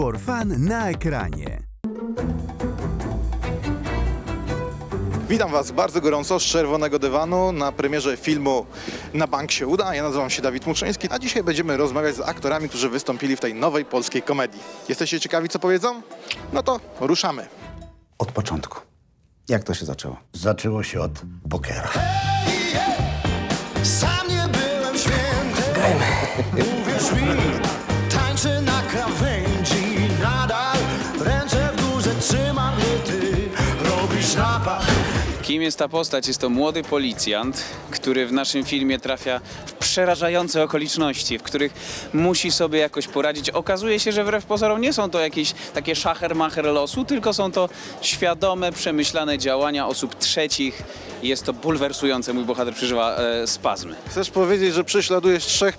For Fun na ekranie. Witam Was bardzo gorąco z czerwonego dywanu na premierze filmu Na bank się uda. Ja nazywam się Dawid Muczyński, a dzisiaj będziemy rozmawiać z aktorami, którzy wystąpili w tej nowej polskiej komedii. Jesteście ciekawi, co powiedzą? No to ruszamy. Od początku. Jak to się zaczęło? Zaczęło się od pokera. Sam nie byłem święty Grajmy Uwierz mi Kim jest ta postać? Jest to młody policjant, który w naszym filmie trafia w przerażające okoliczności, w których musi sobie jakoś poradzić. Okazuje się, że wbrew pozorom nie są to jakieś takie szacher-macher losu, tylko są to świadome, przemyślane działania osób trzecich. Jest to bulwersujące. Mój bohater przeżywa e, spazmy. Chcesz powiedzieć, że prześladujesz trzech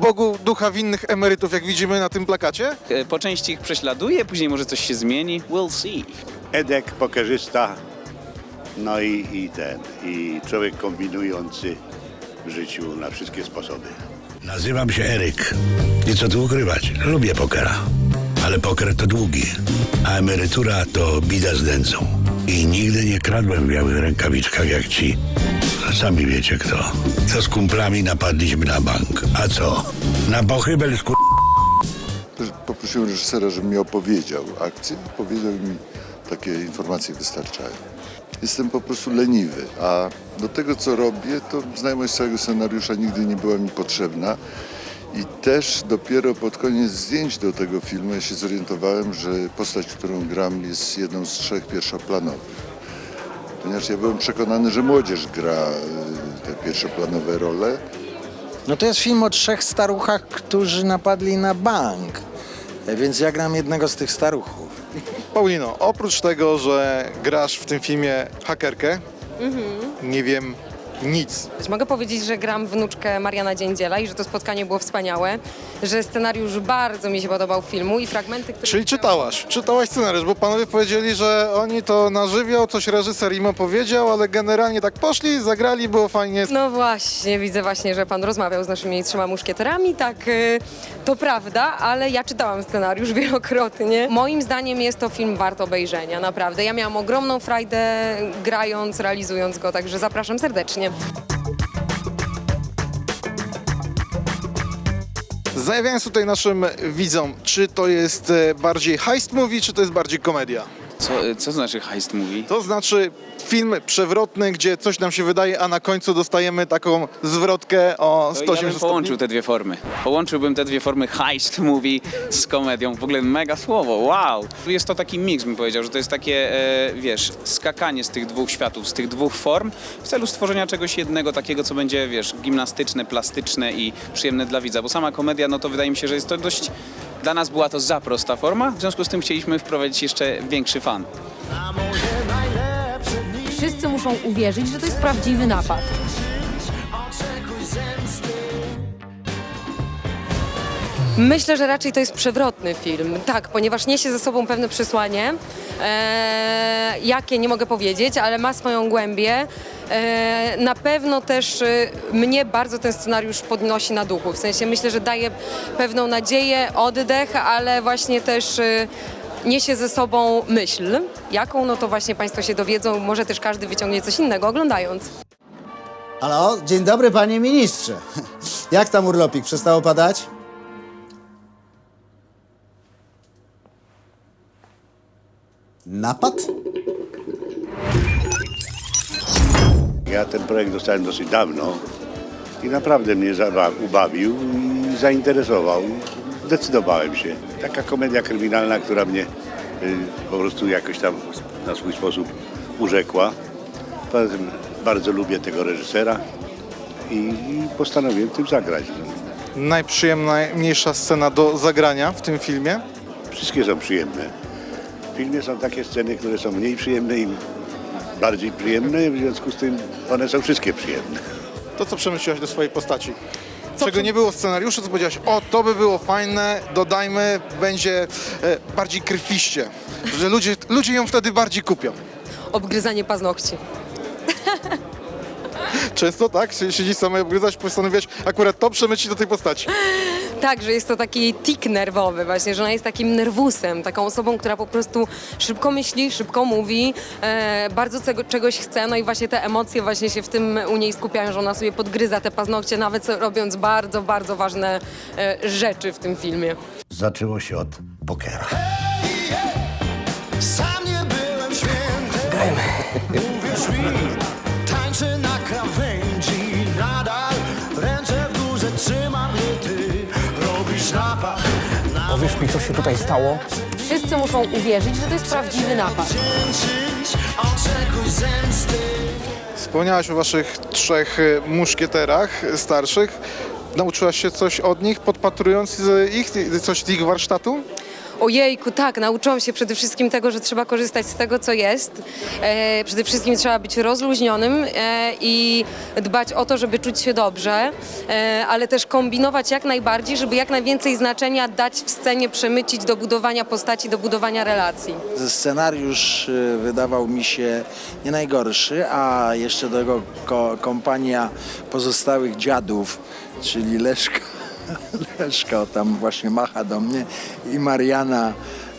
Bogu ducha winnych emerytów, jak widzimy na tym plakacie? E, po części ich prześladuje, później może coś się zmieni. We'll see. Edek, pokerzysta, no i, i ten, i człowiek kombinujący w życiu na wszystkie sposoby. Nazywam się Eryk. I co tu ukrywać? Lubię pokera. Ale poker to długi, a emerytura to bida z nędzą. I nigdy nie kradłem w białych rękawiczkach jak ci. Sami wiecie kto. Co z kumplami napadliśmy na bank. A co? Na pochybel z Poprosiłem reżysera, żeby mi opowiedział akcję. Powiedział mi, takie informacje wystarczają. Jestem po prostu leniwy, a do tego, co robię, to znajomość całego scenariusza nigdy nie była mi potrzebna. I też dopiero pod koniec zdjęć do tego filmu ja się zorientowałem, że postać, którą gram, jest jedną z trzech pierwszoplanowych. Ponieważ ja byłem przekonany, że młodzież gra y, te pierwszoplanowe role, No to jest film o trzech staruchach, którzy napadli na bank. E, Więc ja gram jednego z tych staruchów. Paulino, oprócz tego, że grasz w tym filmie hakerkę, nie wiem nic. Mogę powiedzieć, że gram wnuczkę Mariana Dziędziela i że to spotkanie było wspaniałe, że scenariusz bardzo mi się podobał filmu i fragmenty, które... Czyli czytałaś, czytałaś scenariusz, bo panowie powiedzieli, że oni to na żywioł, coś reżyser im opowiedział, ale generalnie tak poszli, zagrali, było fajnie. No właśnie, widzę właśnie, że pan rozmawiał z naszymi trzema muszkieterami, tak, y, to prawda, ale ja czytałam scenariusz wielokrotnie. Moim zdaniem jest to film wart obejrzenia, naprawdę. Ja miałam ogromną frajdę grając, realizując go, także zapraszam serdecznie. Zajawiając tutaj naszym widzom, czy to jest e, bardziej heist movie, czy to jest bardziej komedia? Co, e, co znaczy heist movie? To znaczy film przewrotny, gdzie coś nam się wydaje, a na końcu dostajemy taką zwrotkę o To ja 180 bym połączył te dwie formy. Połączyłbym te dwie formy heist movie z komedią. W ogóle mega słowo, wow! Jest to taki miks, bym powiedział, że to jest takie, e, wiesz, skakanie z tych dwóch światów, z tych dwóch form w celu stworzenia czegoś jednego takiego, co będzie, wiesz, gimnastyczne, plastyczne i przyjemne dla widza. Bo sama komedia, no to wydaje mi się, że jest to dość... Dla nas była to za prosta forma, w związku z tym chcieliśmy wprowadzić jeszcze większy fan. Wszyscy muszą uwierzyć, że to jest prawdziwy napad. Myślę, że raczej to jest przewrotny film, tak, ponieważ niesie ze sobą pewne przesłanie, e, jakie nie mogę powiedzieć, ale ma swoją głębię. E, na pewno też e, mnie bardzo ten scenariusz podnosi na duchu, w sensie myślę, że daje pewną nadzieję, oddech, ale właśnie też e, niesie ze sobą myśl. Jaką, no to właśnie Państwo się dowiedzą, może też każdy wyciągnie coś innego oglądając. Halo, dzień dobry panie ministrze. Jak tam urlopik? Przestało padać? Napad? Ja ten projekt dostałem dosyć dawno i naprawdę mnie ubawił i zainteresował. Zdecydowałem się. Taka komedia kryminalna, która mnie y, po prostu jakoś tam na swój sposób urzekła. Bardzo lubię tego reżysera i, postanowiłem tym zagrać. Najprzyjemniejsza scena do zagrania w tym filmie. Wszystkie są przyjemne. W filmie są takie sceny, które są mniej przyjemne i bardziej przyjemne, w związku z tym one są wszystkie przyjemne. To, co przemyśliłaś do swojej postaci. Czego nie było w scenariuszu, co powiedziałaś, o, to by było fajne, dodajmy, będzie e, bardziej krwiście. Że ludzie, ludzie ją wtedy bardziej kupią. Obgryzanie paznokci. Często tak? Siedzisz sama i obgryzasz, postanowiłaś akurat to przemycić do tej postaci. Tak, że jest to taki tik nerwowy właśnie, że ona jest takim nerwusem, taką osobą, która po prostu szybko myśli, szybko mówi, e, bardzo czego, czegoś chce, no i właśnie te emocje właśnie się w tym u niej skupiają, że ona sobie podgryza te paznokcie, nawet robiąc bardzo, bardzo ważne e, rzeczy w tym filmie. Zaczęło się od pokera. Sam nie byłem święty Uwierz mi Tańczę na krawędzi Powiesz mi, co się tutaj stało? Wszyscy muszą uwierzyć, że to jest prawdziwy napad. Wspomniałaś o waszych trzech y, muszkieterach starszych. Nauczyłaś się coś od nich, podpatrując ich, coś z ich warsztatu? Ojejku, tak, nauczyłam się przede wszystkim tego, że trzeba korzystać z tego, co jest. E, przede wszystkim trzeba być rozluźnionym e, i dbać o to, żeby czuć się dobrze, e, ale też kombinować jak najbardziej, żeby jak najwięcej znaczenia dać w scenie, przemycić do budowania postaci, do budowania relacji. Scenariusz y, wydawał mi się nie najgorszy, a jeszcze do tego ko- kompania pozostałych dziadów, czyli Leszka, Leszka o tam właśnie macha do mnie i Mariana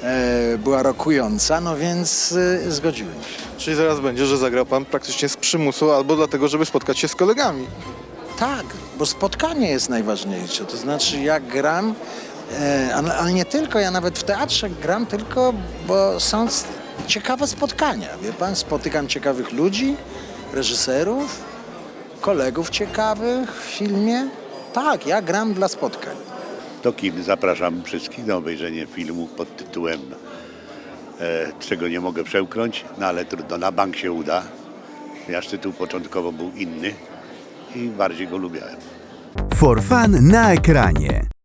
e, była rokująca, no więc y, zgodziłem się. Czyli zaraz będzie, że zagrał pan praktycznie z przymusu albo dlatego, żeby spotkać się z kolegami. Tak, bo spotkanie jest najważniejsze. To znaczy, ja gram, e, ale, ale nie tylko, ja nawet w teatrze gram tylko, bo są s- ciekawe spotkania. Wie pan, spotykam ciekawych ludzi, reżyserów, kolegów ciekawych w filmie. Tak, ja gram dla spotkań. To kim zapraszam wszystkich na obejrzenie filmu pod tytułem e, Czego nie mogę przełknąć, no ale trudno, na bank się uda. Ponieważ tytuł początkowo był inny i bardziej go lubiałem. For Fun na ekranie.